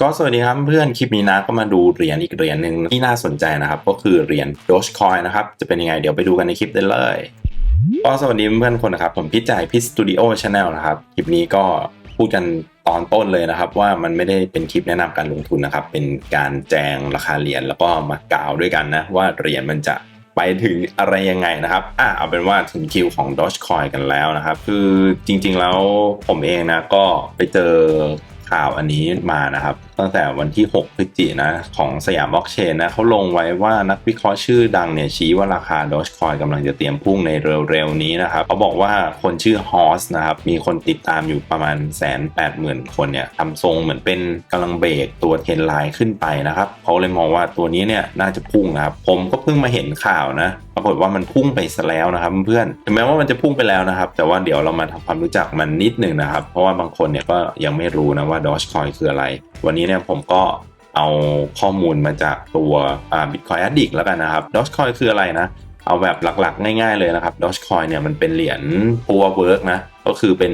ก็สวัสดีครับเพื่อนคลิปนี้นะก็มาดูเหรียญอีกเหรียญหนึ่งที่น่าสนใจนะครับ ก็คือเหรียญ Dogecoin นะครับ จะเป็นยังไงเดี๋ยวไปดูกันในคลิปได้เลยก็สวัสดีเพื่อนคนนะครับผมพิจัยพิสตูดิโอชาแนลนะครับคลิปนี้ก็พูดกันตอนต้นเลยนะครับ ว่ามันไม่ได้เป็นคลิปแนะนำการลงทุนนะครับ เป็นการแจงราคาเหรียญแล้วก็มากล่าวด้วยกันนะว่าเหรียญมันจะไปถึงอะไรยังไงนะครับอะเอาเป็นว่าถึงคิวของ Dogecoin กันแล้วนะครับ คือจริงๆแล้วผมเองนะก็ไปเจอ ข่าวอันนี้มานะครับตั้งแต่วันที่ 6 พฤศจิกายนะของสยามบล็อกเชนนะเขาลงไว้ว่านักวิเคราะห์ชื่อดังเนี่ยชี้ว่าราคา Dogecoin กำลังจะเตรียมพุ่งในเร็วๆนี้นะครับเขาบอกว่าคนชื่อฮอสนะครับมีคนติดตามอยู่ประมาณแสนแปดหมื่นคนเนี่ยทำทรงเหมือนเป็นกำลังเบรกตัวเทรนไลน์ขึ้นไปนะครับเขาเลยมองว่าตัวนี้เนี่ยน่าจะพุ่งนะครับผมก็เพิ่งมาเห็นข่าวนะปรากฏว่ามันพุ่งไปซะแล้วนะครับเพื่อนถึงแม้ว่ามันจะพุ่งไปแล้วนะครับ แต่ว่าเดี๋ยวเรามาทำความรู้จักมันนิดหนึ่งนะครับ เพราะว่าบางคนเนี่ยก็ยังไม่รู้นะว่า Dogecoin คืออะไร วันนี้เนี่ยผมก็เอาข้อมูลมาจากตัวอ่า Bitcoin Addict แล้วกันนะครับ Dogecoin คืออะไรนะ เอาแบบหลักๆ ง่ายๆเลยนะครับ Dogecoin เนี่ยมันเป็นเหรียญ Proof of Work นะ ก็คือเป็น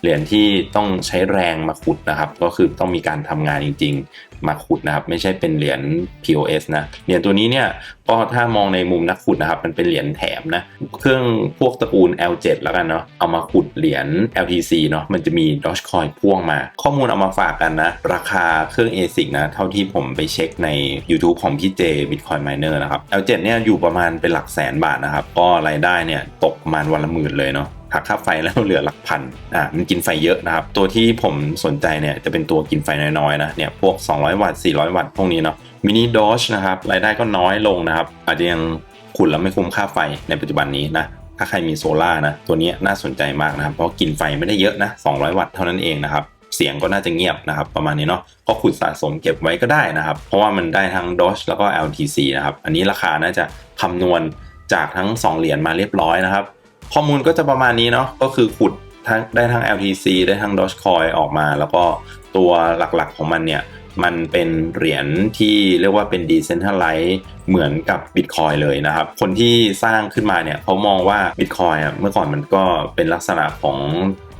เหรียญที่ต้องใช้แรงมาขุดนะครับ ก็คือต้องมีการทำงานจริง ๆ มาขุดนะครับ ไม่ใช่เป็นเหรียญ POS นะเหรียญตัวนี้เนี่ยก็ถ้ามองในมุมนักขุดนะครับ มันเป็นเหรียญแถมนะเครื่องพวกตระกูล L7 แล้วกันเนาะเอามาขุดเหรียญ LTC เนาะมันจะมี Dogecoin พ่วงมา ข้อมูลเอามาฝากกันนะ ราคาเครื่อง ASIC นะ เท่าที่ผมไปเช็คใน YouTube ของพี่เจ Bitcoin Miner นะครับ L7 เนี่ยอยู่ประมาณเป็นหลักแสนบาทนะครับ ก็รายได้เนี่ยตกประมาณวันละหมื่นเลยเนาะ หักค่าไฟแล้วเหลือหลักพันอะมันกินไฟเยอะนะครับ ตัวที่ผมสนใจเนี่ยจะเป็นตัวกินไฟน้อยๆนะเนี่ยพวก 200 วัตต์ 400 วัตต์พวกนี้เนาะมินิดอชนะครับรายได้ก็น้อยลงนะครับ อาจจะยังขุดแล้วไม่คุ้มค่าไฟในปัจจุบันนี้นะถ้าใครมีโซล่านะตัวนี้น่าสนใจมากนะครับ เพราะกินไฟไม่ได้เยอะนะ 200 วัตต์เท่านั้นเองนะครับเสียงก็น่าจะเงียบนะครับประมาณนี้เนาะก็ขุดสะสมเก็บไว้ก็ได้นะครับ เพราะว่ามันได้ทั้ง Doge แล้วก็ LTC นะครับ อันนี้ราคาน่าจะคำนวณจากทั้ง 2 เหรียญมาเรียบร้อยนะครับ ข้อมูลก็จะประมาณนี้เนาะก็คือขุดทั้งได้ทั้ง LTC ได้ทั้ง Dogecoin ออกมา แล้วก็ตัวหลักๆของมันเนี่ย มันเป็นเหรียญที่เรียกว่าเป็น Decentralized เหมือนกับ Bitcoin เลยนะครับ คนที่สร้างขึ้นมาเนี่ยเขามองว่า Bitcoin อะเมื่อก่อนมันก็เป็นลักษณะของ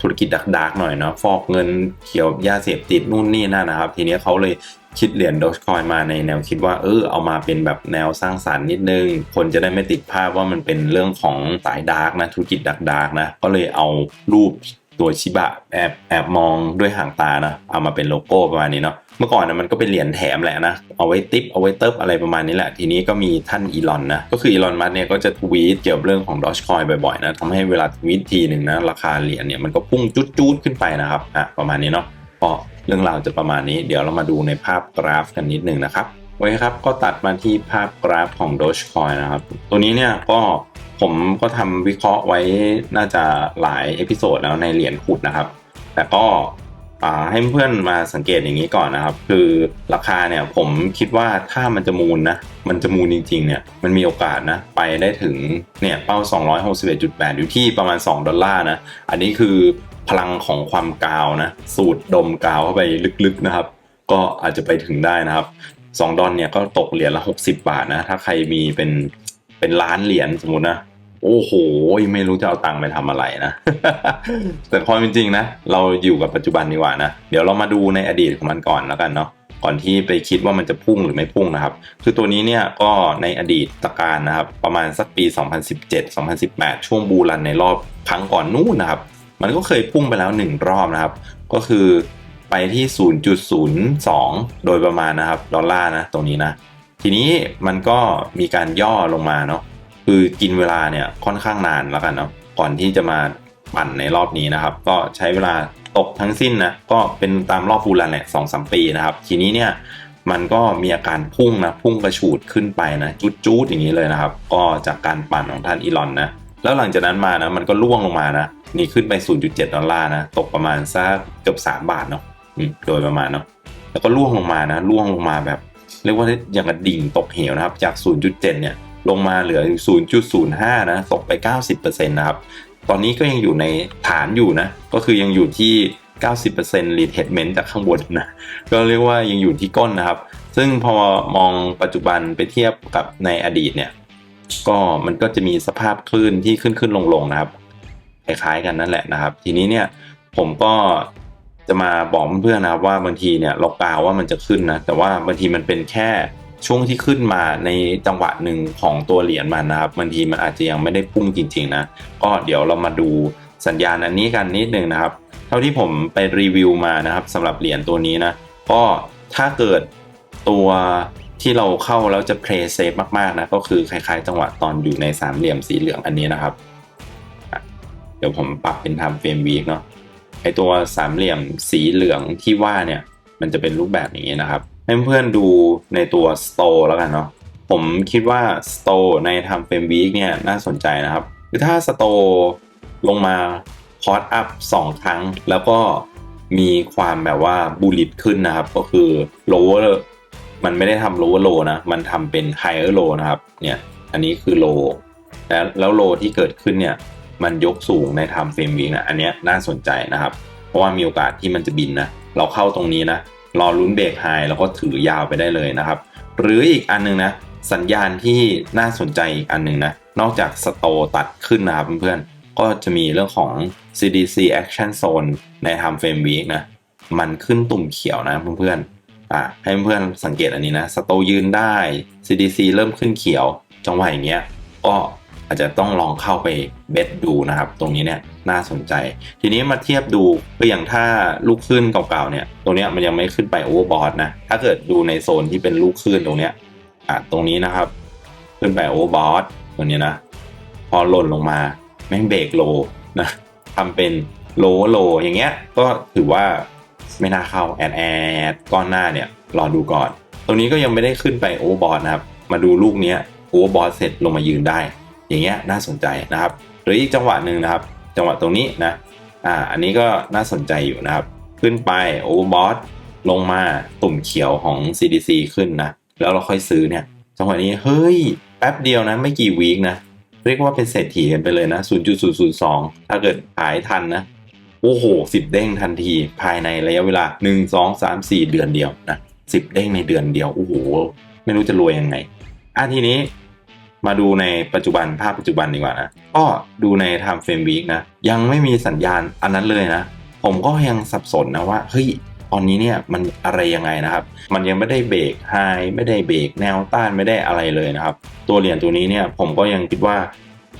ธุรกิจดักๆหน่อยเนาะฟอกเงินเกี่ยวยาเสพติดนู่นนี่นั่นนะครับ ทีนี้เขาเลย คิดเหรียญ Dogecoin มาในแนวคิดว่าเออเอามาเป็นแบบแนวสร้างสารรค์นิดนึง คนจะได้ไม่ติดภาพว่ามันเป็นเรื่องของสายดาร์กนะธุรกิจดักนะก็เลยเอารูปตัวชิบะแอบแอบมองด้วยห่างตานะเอามาเป็นโลโก้ประมาณนี้เนาะเมื่อก่อนนะมันก็เป็นเหรียญแถมแหละนะ เอาไว้ติปเอาไว้เติบอะไรประมาณนี้แหละ ทีนี้ก็มีท่านอีลอนนะ ก็คืออีลอนมัสเนี่ยก็จะทวีตเกี่ยวกับเรื่องของ Dogecoin บ่อยๆนะทำให้เวลาทวีตทีหนึ่งนะ ราคาเหรียญเนี่ยมันก็พุ่งจุดๆขึ้นไปนะครับอะประมาณนี้เนาะ ก็เรื่องราวจะประมาณนี้ เดี๋ยวเรามาดูในภาพกราฟกันนิดนึงนะครับโอเคครับ ก็ตัดมาที่ภาพกราฟของ Dogecoin นะครับ ตัวนี้เนี่ยก็ผมก็ทำวิเคราะห์ไว้น่าจะหลายเอพิโซดแล้วในเหรียญขุดนะครับ แต่ก็ให้เพื่อนมาสังเกตอย่างนี้ก่อนนะครับ คือราคาเนี่ยผมคิดว่าถ้ามันจะมูลนะ มันจะมูลจริงๆเนี่ย มันมีโอกาสนะ ไปได้ถึงเนี่ยเป้า 261.8 อยู่ที่ประมาณ 2 ดอลลาร์นะ อันนี้คือ พลังของความกาวนะ สูดดมกาวเข้าไปลึกๆนะครับ ก็อาจจะไปถึงได้นะครับ 2 ดอลเนี่ยก็ตกเหรียญละ 60 บาทนะ ถ้าใครมีเป็นเป็นล้านเหรียญสมมตินะโอ้โห ไม่รู้จะเอาตังค์ไปทำอะไรนะ แต่ความเป็นจริงนะ เราอยู่กับปัจจุบันดีกว่านะ เดี๋ยวเรามาดูในอดีตของมันก่อนแล้วกันเนาะ ก่อนที่ไปคิดว่ามันจะพุ่งหรือไม่พุ่งนะครับ คือตัวนี้เนี่ยก็ในอดีตตะการนะครับ ประมาณสักปี 2017-2018 ช่วงบูรันในรอบครั้งก่อนนู้นนะครับ มันก็เคยพุ่งไปแล้ว 1 รอบนะครับ ก็คือไปที่ 0.02 โดยประมาณนะครับ ดอลลาร์นะ ตรงนี้นะ ทีนี้มันก็มีการย่อลงมาเนาะคือกินเวลาเนี่ยค่อนข้างนานแล้วกันเนาะก่อนที่จะมาปั่นในรอบนี้นะครับ ก็ใช้เวลาตกทั้งสิ้นนะก็เป็นตามรอบฟูรันแหละสองสามปีนะครับ ทีนี้เนี่ยมันก็มีอาการพุ่งนะพุ่งกระฉูดขึ้นไปนะจุดจูดอย่างนี้เลยนะครับ ก็จากการปั่นของท่านอีลอนนะ แล้วหลังจากนั้นมานะมันก็ล่วงลงมานะนี่ขึ้นไป 0.7 ดอลลาร์นะตกประมาณสักเกือบ 3 บาทเนาะโดยประมาณเนาะแล้วก็ล่วงลงมานะล่วงลงมาแบบ เรียกว่าอย่างกระดิ่งตกเหวนะครับ จาก 0.7 เนี่ยลงมาเหลือ 0.05 นะตกไป 90%นะครับตอนนี้ก็ยังอยู่ในฐานอยู่นะ ก็คือยังอยู่ที่ 90% retracement จากข้างบนนะ ก็เรียกว่ายังอยู่ที่ก้นนะครับ ซึ่งพอมองปัจจุบันไปเทียบกับในอดีตเนี่ย ก็มันก็จะมีสภาพคลื่นที่ขึ้นขึ้นลงลงนะครับคล้ายๆกันนั่นแหละนะครับ ทีนี้เนี่ยผมก็จะมาบอกเพื่อนๆนะครับว่าบางทีเนี่ยเรากล่าวว่ามันจะขึ้นนะแต่ว่าบางทีมันเป็นแค่ช่วงที่ขึ้นมาในจังหวะหนึ่งของตัวเหรียญมันนะครับบางทีมันอาจจะยังไม่ได้พุ่งจริงๆนะก็เดี๋ยวเรามาดูสัญญาณอันนี้กันนิดนึงนะครับ เท่าที่ผมไปรีวิวมานะครับสำหรับเหรียญตัวนี้นะก็ถ้าเกิดตัว ที่เราเข้าแล้วจะ play safe มากๆนะก็คือคล้ายๆ จังหวะตอนอยู่ในสามเหลี่ยมสีเหลืองอันนี้นะครับ เดี๋ยวผมปรับเป็น time frame week เนาะไอตัวสามเหลี่ยมสีเหลืองที่ว่าเนี่ย มันจะเป็นรูปแบบอย่างนี้นะครับ ให้เพื่อนๆดูในตัว store แล้วกันเนาะผมคิดว่า store ใน time frame week เนี่ยน่าสนใจนะครับคือถ้า store ลงมาคอร์สอัพสองครั้ง แล้วก็มีความแบบว่าบูลิตขึ้นนะครับ ก็คือ lower มันไม่ได้ทำ lower low นะ มันทำเป็น higher low นะครับ เนี่ย อันนี้คือ low แล้วแล้ว low ที่เกิดขึ้นเนี่ย มันยกสูงใน time frame week นะ อันนี้น่าสนใจนะครับ เพราะว่ามีโอกาสที่มันจะบินนะ เราเข้าตรงนี้นะ รอลุ้นเบรกไฮแล้วก็ถือยาวไปได้เลยนะครับ หรืออีกอันนึงนะ สัญญาณที่น่าสนใจอีกอันหนึ่งนะ นอกจากสโตตัดขึ้นนะครับเพื่อนๆ ก็จะมีเรื่องของ CDC Action Zone ใน Time Frame Week นะ มันขึ้นตุ่มเขียวนะเพื่อนๆ อะให้เพื่อนๆสังเกตอันนี้นะสโตยืนได้ CDC เริ่มขึ้นเขียว จังหวะอย่างเงี้ยก็อาจจะต้องลองเข้าไปเบสดูนะครับ ตรงนี้เนี่ยน่าสนใจ ทีนี้มาเทียบดูก็อย่างถ้าลูกขึ้นเก่าๆเนี่ยตรงเนี้ยมันยังไม่ขึ้นไปโอเวอร์บอทนะ ถ้าเกิดดูในโซนที่เป็นลูกขึ้นตรงเนี้ยอะตรงนี้นะครับ ขึ้นไปโอเวอร์บอทตรงนี้นะ พอหล่นลงมาแม่งเบรกโลนะทำเป็นโลโลอย่างเงี้ยก็ถือว่า ไม่น่าเข้าแอดแอดก้อนหน้าเนี่ยรอดูก่อน ตรงนี้ก็ยังไม่ได้ขึ้นไปโอเวอร์บอทนะครับ มาดูลูกนี้โอเวอร์บอทเสร็จลงมายืนได้ อย่างเงี้ยน่าสนใจนะครับ หรืออีกจังหวะหนึ่งนะครับ จังหวะตรงนี้นะอ่าอันนี้ก็น่าสนใจอยู่นะครับ ขึ้นไปโอเวอร์บอทลงมาตุ่มเขียวของ CDC ขึ้นนะ แล้วเราค่อยซื้อเนี่ย จังหวะนี้เฮ้ยแป๊บเดียวนะไม่กี่วีคนะเรียกว่าเป็นเศรษฐีกันไปเลยนะ 0.002 ถ้าเกิดขายทันนะ โอ้โห10เด้งทันทีภายในระยะเวลา 1 2 3 4 เดือนเดียวนะ10เด้งในเดือนเดียวโอ้โหไม่รู้จะรวยยังไงอะทีนี้มาดูในปัจจุบันภาพปัจจุบันดีกว่านะก็ดูใน Time Frame Week นะ ยังไม่มีสัญญาณอันนั้นเลยนะ ผมก็ยังสับสนนะว่าเฮ้ยตอนนี้เนี่ยมันอะไรยังไงนะครับ มันยังไม่ได้เบรกไฮไม่ได้เบรกแนวต้านไม่ได้อะไรเลยนะครับ ตัวเหรียญตัวนี้เนี่ยผมก็ยังคิดว่า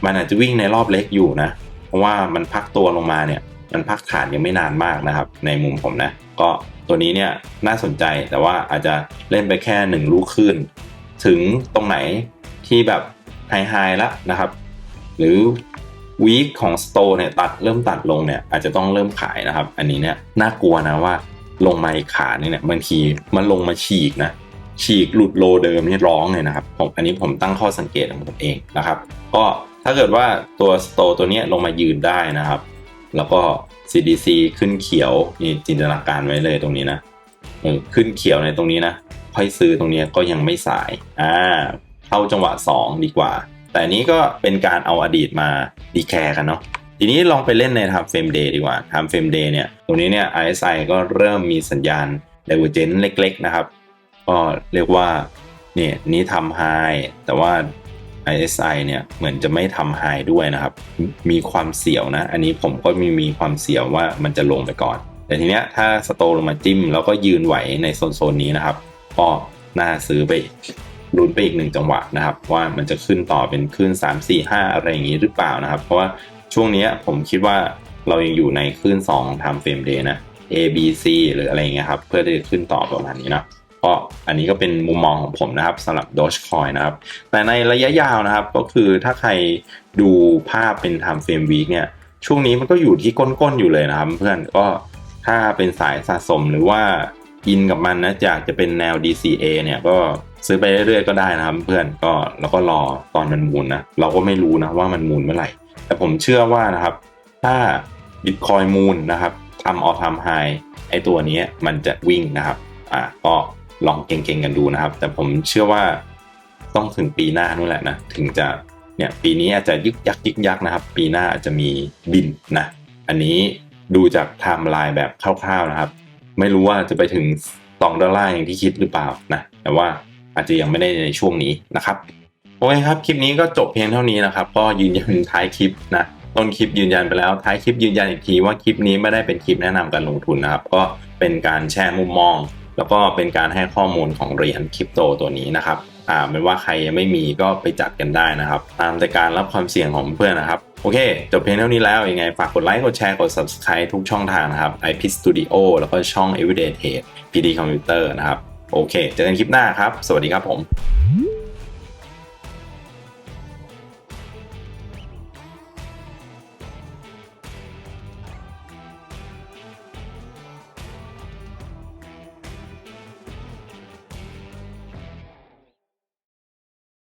มันอาจจะวิ่งในรอบเล็กอยู่นะ เพราะว่ามันพักตัวลงมาเนี่ย มันพักฐานยังไม่นานมากนะครับ ในมุมผมนะ ก็ตัวนี้เนี่ยน่าสนใจแต่ว่าอาจจะเล่นไปแค่หนึ่งลูกขึ้น ถึงตรงไหนที่แบบไฮไฮแล้วนะครับ หรือวีคของสโตเนี่ยตัดเริ่มตัดลงเนี่ยอาจจะต้องเริ่มขายนะครับ อันนี้เนี่ยน่ากลัวนะว่าลงมาอีกขาเนี่ยบางทีมันลงมาฉีกนะฉีกหลุดโลเดิมนี่ร้องเลยนะครับผมอันนี้ผมตั้งข้อสังเกตของผมเองนะครับ ก็ถ้าเกิดว่าตัวสโตตัวนี้ลงมายืนได้นะครับ แล้วก็ CDC ขึ้นเขียวนี่จินตนาการไว้เลยตรงนี้นะขึ้นเขียวในตรงนี้นะค่อยซื้อตรงนี้ก็ยังไม่สายอ่าเข้าจังหวะ 2 ดีกว่า แต่นี้ก็เป็นการเอาอดีตมาดีแคร์กันเนาะทีนี้ลองไปเล่นใน Time Frame Day ดีกว่า Time Frame Day เนี่ยตรงนี้เนี่ย RSI ก็เริ่มมีสัญญาณ Divergence เล็ก ๆ นะครับ ก็เรียกว่าเนี่ยนี้ทำ High แต่ว่า RSI เนี่ยเหมือนจะไม่ทำ High ด้วยนะครับ มีความเสี่ยวนะ อันนี้ผมก็มีมีความเสี่ยวว่ามันจะลงไปก่อน แต่ทีเนี้ยถ้าสโตลงมาจิ้ม แล้วก็ยืนไหวในโซนๆนี้นะครับก็น่าซื้อไปลุ้นไปอีกหนึ่งจังหวะนะครับ ว่ามันจะขึ้นต่อเป็นขึ้น 3 4 5 อะไรอย่างนี้หรือเปล่านะครับ เพราะว่าช่วงนี้ผมคิดว่าเรายังอยู่ในขึ้น2 time frame day นะ A B C หรืออะไรเงี้ยครับ เพื่อที่จะขึ้นต่อประมาณนี้นะ ก็อันนี้ก็เป็นมุมมองของผมนะครับสำหรับ Dogecoin นะครับ แต่ในระยะยาวนะครับ ก็คือถ้าใครดูภาพเป็น time frame week เนี่ย ช่วงนี้มันก็อยู่ที่ก้นๆอยู่เลยนะครับ เพื่อนก็ถ้าเป็นสายสะสมหรือว่าอินกับมันนะจากจะเป็นแนว DCA เนี่ยก็ซื้อไปเรื่อยๆก็ได้นะครับ เพื่อนก็แล้วก็รอตอนมันมูลนะเราก็ไม่รู้นะว่ามันมูลเมื่อไหร่ แต่ผมเชื่อว่านะครับ ถ้า Bitcoin มูลนะครับทำออทำไฮไอตัวนี้มันจะวิ่งนะครับอ่าก็ ลองเก่งๆกันดูนะครับ แต่ผมเชื่อว่าต้องถึงปีหน้านู่นแหละนะถึงจะเนี่ยปีนี้อาจจะยึกยักยึกยักนะครับ ปีหน้าอาจจะมีบินนะอันนี้ดูจากไทม์ไลน์แบบคร่าวๆนะครับ ไม่รู้ว่าจะไปถึง2ดอลลาร์อย่างที่คิดหรือเปล่านะแต่ว่าอาจจะยังไม่ได้ในช่วงนี้นะครับโอเคครับคลิปนี้ก็จบเพียงเท่านี้นะครับ ก็ยืนยันท้ายคลิปนะต้นคลิปยืนยันไปแล้วท้ายคลิปยืนยันอีกทีว่าคลิปนี้ไม่ได้เป็นคลิปแนะนำการลงทุนนะครับ ก็เป็นการแชร์มุมมอง แล้วก็เป็นการให้ข้อมูลของเหรียญคริปโตตัวนี้นะครับอ่าไม่ว่าใครยังไม่มีก็ไปจัดกันได้นะครับ ตามแต่การรับความเสี่ยงของเพื่อนนะครับ โอเค จบเพียงเท่านี้แล้วยังไง ฝากกดไลค์กดแชร์กด subscribe ทุกช่องทางนะครับ IP Studio แล้วก็ช่อง Everyday Trade PD Computer นะครับ โอเค เจอกันคลิปหน้าครับ สวัสดีครับผม